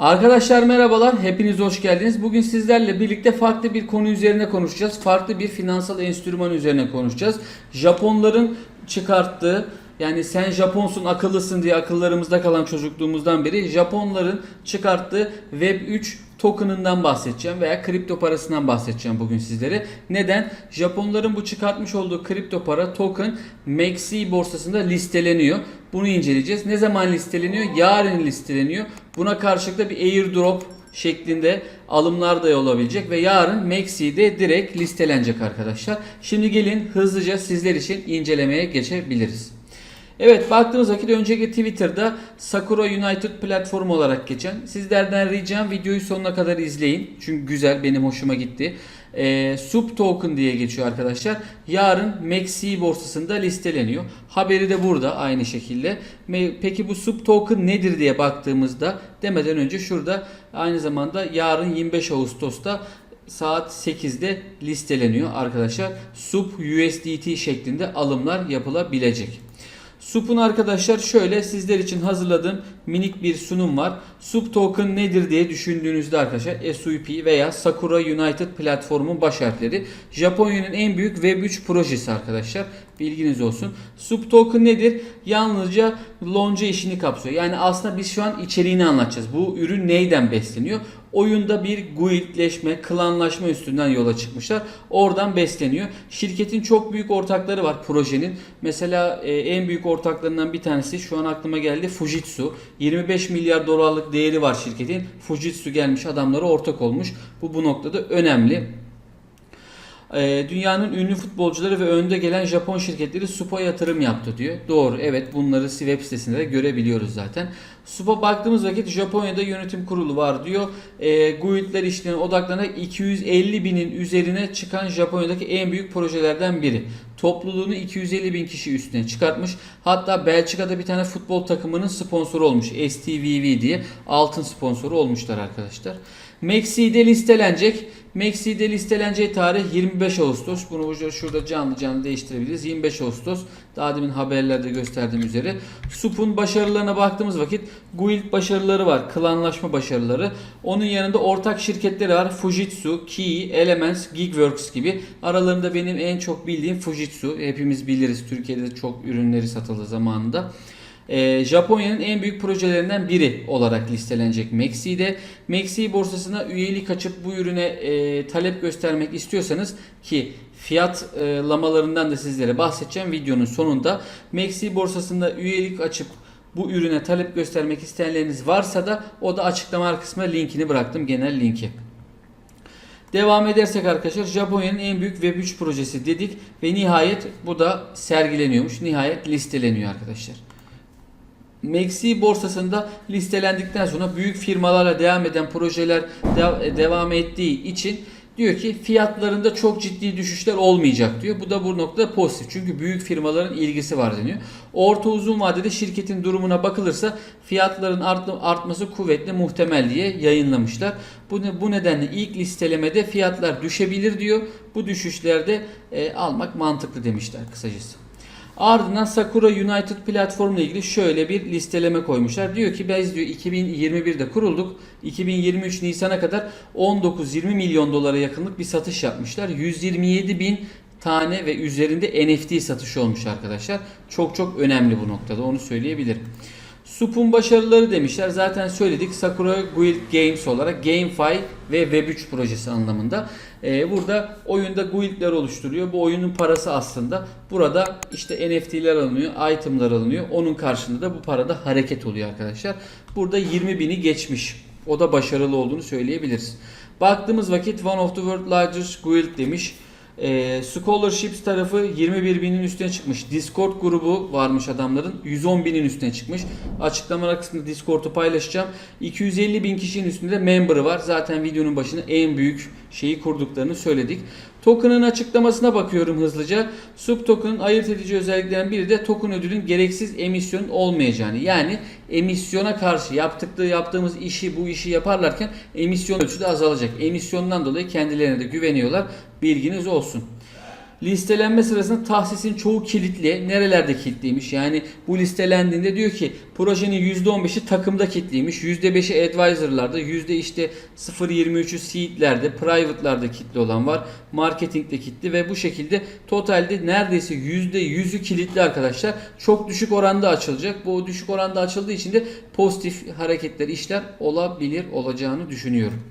Arkadaşlar merhabalar, hepiniz hoş geldiniz. Bugün sizlerle birlikte farklı bir konu üzerine konuşacağız. Farklı bir finansal enstrüman üzerine konuşacağız. Japonların çıkarttığı, yani sen Japonsun akıllısın diye akıllarımızda kalan çocukluğumuzdan beri Japonların çıkarttığı Web3 token'ından bahsedeceğim veya kripto parasından bahsedeceğim bugün sizlere. Neden? Japonların bu çıkartmış olduğu kripto para token MEXC borsasında listeleniyor. Bunu inceleyeceğiz. Ne zaman listeleniyor? Yarın listeleniyor. Buna karşılık da bir airdrop şeklinde alımlar da olabilecek ve yarın MEXC'de direkt listelenecek arkadaşlar. Şimdi gelin hızlıca sizler için incelemeye geçebiliriz. Evet baktığımız vakit önceki Twitter'da Sakura United platformu olarak geçen sizlerden ricam videoyu sonuna kadar izleyin. Çünkü güzel benim hoşuma gitti. Ee, Sub Token diye geçiyor arkadaşlar. Yarın MEXC borsasında listeleniyor. Haberi de burada aynı şekilde. Peki bu Sub Token nedir diye baktığımızda demeden önce şurada aynı zamanda yarın 25 Ağustos'ta saat 8'de listeleniyor arkadaşlar. Sub USDT şeklinde alımlar yapılabilecek. SUP'un arkadaşlar şöyle sizler için hazırladığım minik bir sunum var. SUP token nedir diye düşündüğünüzde arkadaşlar SUP veya Sakura United platformun baş harfleri. Japonya'nın en büyük Web3 projesi arkadaşlar. Bilginiz olsun. SUP token nedir? Yalnızca lonca işini kapsıyor. Yani aslında biz şu an içeriğini anlatacağız. Bu ürün neyden besleniyor? Oyunda bir guildleşme, klanlaşma üstünden yola çıkmışlar. Oradan besleniyor. Şirketin çok büyük ortakları var projenin. Mesela e, en büyük ortaklarından bir tanesi şu an aklıma geldi Fujitsu. 25 milyar dolarlık değeri var şirketin. Fujitsu gelmiş adamlara ortak olmuş. Bu bu noktada önemli. Ee, dünyanın ünlü futbolcuları ve önde gelen Japon şirketleri SUP'a yatırım yaptı diyor. Doğru evet bunları web sitesinde de görebiliyoruz zaten. SUP'a baktığımız vakit Japonya'da yönetim kurulu var diyor. E, Guildler işlerine odaklanarak 250 binin üzerine çıkan Japonya'daki en büyük projelerden biri. Topluluğunu 250 bin kişi üstüne çıkartmış. Hatta Belçika'da bir tane futbol takımının sponsoru olmuş. STVV diye altın sponsoru olmuşlar arkadaşlar. Mexi'de listelenecek. Mexi'de listeleneceği tarih 25 Ağustos. Bunu şurada canlı canlı değiştirebiliriz. 25 Ağustos. Daha demin haberlerde gösterdiğim üzere. SUP'un başarılarına baktığımız vakit Guild başarıları var. Klanlaşma başarıları. Onun yanında ortak şirketleri var. Fujitsu, Key, Elements, Geekworks gibi. Aralarında benim en çok bildiğim Fujitsu. Hepimiz biliriz. Türkiye'de de çok ürünleri satıldı zamanında. Ee, Japonya'nın en büyük projelerinden biri olarak listelenecek Mexi'de. Mexi borsasına üyelik açıp bu ürüne e, talep göstermek istiyorsanız ki fiyatlamalarından da sizlere bahsedeceğim videonun sonunda. Mexi borsasında üyelik açıp bu ürüne talep göstermek isteyenleriniz varsa da o da açıklama kısmına linkini bıraktım genel linki. Devam edersek arkadaşlar Japonya'nın en büyük Web3 projesi dedik ve nihayet bu da sergileniyormuş. Nihayet listeleniyor arkadaşlar. Mexi borsasında listelendikten sonra büyük firmalarla devam eden projeler de- devam ettiği için diyor ki fiyatlarında çok ciddi düşüşler olmayacak diyor. Bu da bu noktada pozitif. Çünkü büyük firmaların ilgisi var deniyor. Orta uzun vadede şirketin durumuna bakılırsa fiyatların art- artması kuvvetli muhtemel diye yayınlamışlar. Bu, bu nedenle ilk listelemede fiyatlar düşebilir diyor. Bu düşüşlerde e, almak mantıklı demişler kısacası. Ardından Sakura United platformla ilgili şöyle bir listeleme koymuşlar. Diyor ki biz diyor 2021'de kurulduk. 2023 Nisan'a kadar 19-20 milyon dolara yakınlık bir satış yapmışlar. 127 bin tane ve üzerinde NFT satışı olmuş arkadaşlar. Çok çok önemli bu noktada onu söyleyebilirim. Sup'un başarıları demişler. Zaten söyledik. Sakura Guild Games olarak GameFi ve Web3 projesi anlamında. Ee, burada oyunda guildler oluşturuyor. Bu oyunun parası aslında. Burada işte NFT'ler alınıyor, itemlar alınıyor. Onun karşılığında da bu parada hareket oluyor arkadaşlar. Burada 20 bini geçmiş. O da başarılı olduğunu söyleyebiliriz. Baktığımız vakit one of the world largest guild demiş. E, scholarships tarafı 21 binin üstüne çıkmış. Discord grubu varmış adamların. 110 binin üstüne çıkmış. Açıklamalar kısmında Discord'u paylaşacağım. 250 bin kişinin üstünde member'ı var. Zaten videonun başında en büyük şeyi kurduklarını söyledik. Token'ın açıklamasına bakıyorum hızlıca. Sub token'ın ayırt edici özelliklerinden biri de token ödülün gereksiz emisyon olmayacağını. Yani emisyona karşı yaptıkları yaptığımız işi bu işi yaparlarken emisyon ölçüde azalacak. Emisyondan dolayı kendilerine de güveniyorlar. Bilginiz olsun. Listelenme sırasında tahsisin çoğu kilitli. Nerelerde kilitliymiş? Yani bu listelendiğinde diyor ki projenin %15'i takımda kilitliymiş. %5'i advisor'larda, yüzde işte 0.23'ü seed'lerde, private'larda kilitli olan var. Marketingde kilitli ve bu şekilde totalde neredeyse %100'ü kilitli arkadaşlar. Çok düşük oranda açılacak. Bu düşük oranda açıldığı için de pozitif hareketler, işler olabilir olacağını düşünüyorum.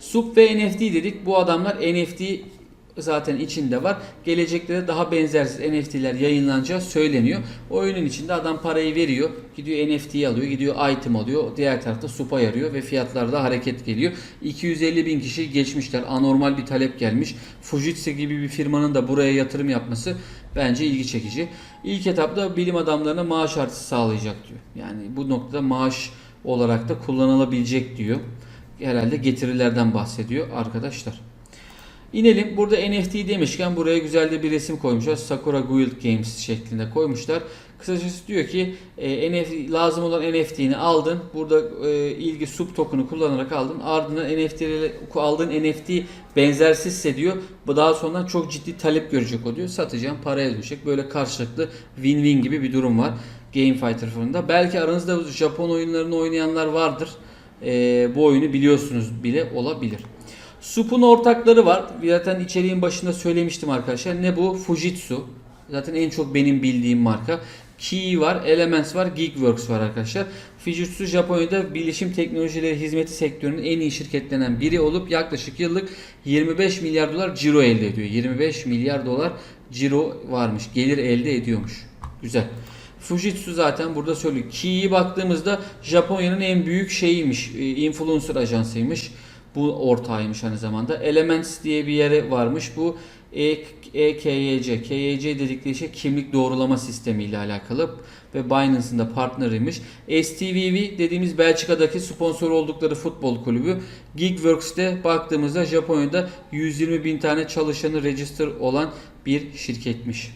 Sub ve NFT dedik. Bu adamlar NFT zaten içinde var. Gelecekte de daha benzersiz NFT'ler yayınlanacağı söyleniyor. Oyunun içinde adam parayı veriyor. Gidiyor NFT'yi alıyor. Gidiyor item alıyor. Diğer tarafta SUP'a yarıyor ve fiyatlarda hareket geliyor. 250 bin kişi geçmişler. Anormal bir talep gelmiş. Fujitsu gibi bir firmanın da buraya yatırım yapması bence ilgi çekici. İlk etapta bilim adamlarına maaş artışı sağlayacak diyor. Yani bu noktada maaş olarak da kullanılabilecek diyor. Herhalde getirilerden bahsediyor arkadaşlar. İnelim. Burada NFT demişken buraya güzel de bir resim koymuşlar. Sakura Guild Games şeklinde koymuşlar. Kısacası diyor ki e, NFT, lazım olan NFT'ni aldın. Burada e, ilgi sub token'ı kullanarak aldın. Ardından NFT'leri aldığın NFT benzersizse diyor. Bu daha sonra çok ciddi talep görecek o diyor. Satacağım paraya düşecek. Böyle karşılıklı win-win gibi bir durum var. Game Fighter fırında. Belki aranızda Japon oyunlarını oynayanlar vardır. E, bu oyunu biliyorsunuz bile olabilir. Sup'un ortakları var. Zaten içeriğin başında söylemiştim arkadaşlar. Ne bu? Fujitsu. Zaten en çok benim bildiğim marka. Key var, Elements var, Geekworks var arkadaşlar. Fujitsu Japonya'da bilişim teknolojileri hizmeti sektörünün en iyi şirketlerinden biri olup yaklaşık yıllık 25 milyar dolar ciro elde ediyor. 25 milyar dolar ciro varmış. Gelir elde ediyormuş. Güzel. Fujitsu zaten burada söylüyor. Key'ye baktığımızda Japonya'nın en büyük şeyiymiş. e, Influencer ajansıymış. Bu ortağıymış aynı zamanda. Elements diye bir yere varmış. Bu E- EKYC. KYC dedikleri şey kimlik doğrulama sistemi ile alakalı ve Binance'ın da partneriymiş. STVV dediğimiz Belçika'daki sponsor oldukları futbol kulübü. Geekworks'te baktığımızda Japonya'da 120 bin tane çalışanı register olan bir şirketmiş.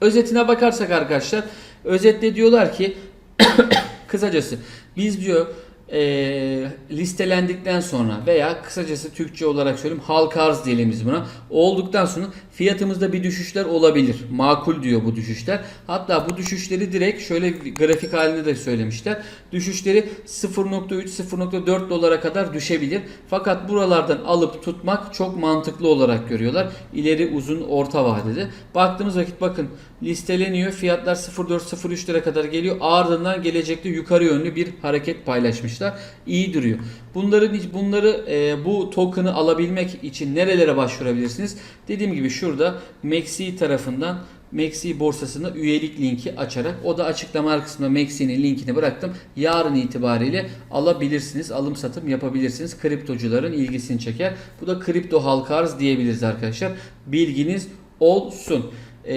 Özetine bakarsak arkadaşlar özetle diyorlar ki kısacası biz diyor e, listelendikten sonra veya kısacası Türkçe olarak söyleyeyim halka arz diyelim buna. Olduktan sonra fiyatımızda bir düşüşler olabilir. Makul diyor bu düşüşler. Hatta bu düşüşleri direkt şöyle grafik halinde de söylemişler. Düşüşleri 0.3-0.4 dolara kadar düşebilir. Fakat buralardan alıp tutmak çok mantıklı olarak görüyorlar. İleri uzun orta vadede. Baktığımız vakit bakın listeleniyor. Fiyatlar 0.4-0.3 lira kadar geliyor. Ardından gelecekte yukarı yönlü bir hareket paylaşmışlar. İyi duruyor. Bunların bunları e, bu token'ı alabilmek için nerelere başvurabilirsiniz? Dediğim gibi şurada Maxi tarafından Maxi borsasına üyelik linki açarak o da açıklama kısmına Maxi'nin linkini bıraktım. Yarın itibariyle alabilirsiniz. Alım satım yapabilirsiniz. Kriptocuların ilgisini çeker. Bu da kripto halka arz diyebiliriz arkadaşlar. Bilginiz olsun. Ee,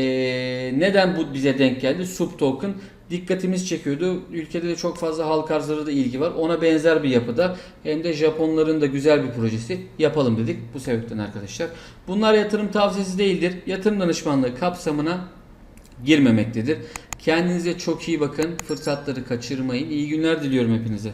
neden bu bize denk geldi? Sub token dikkatimiz çekiyordu. Ülkede de çok fazla halk arzları da ilgi var. Ona benzer bir yapıda hem de Japonların da güzel bir projesi yapalım dedik bu sebepten arkadaşlar. Bunlar yatırım tavsiyesi değildir. Yatırım danışmanlığı kapsamına girmemektedir. Kendinize çok iyi bakın. Fırsatları kaçırmayın. İyi günler diliyorum hepinize.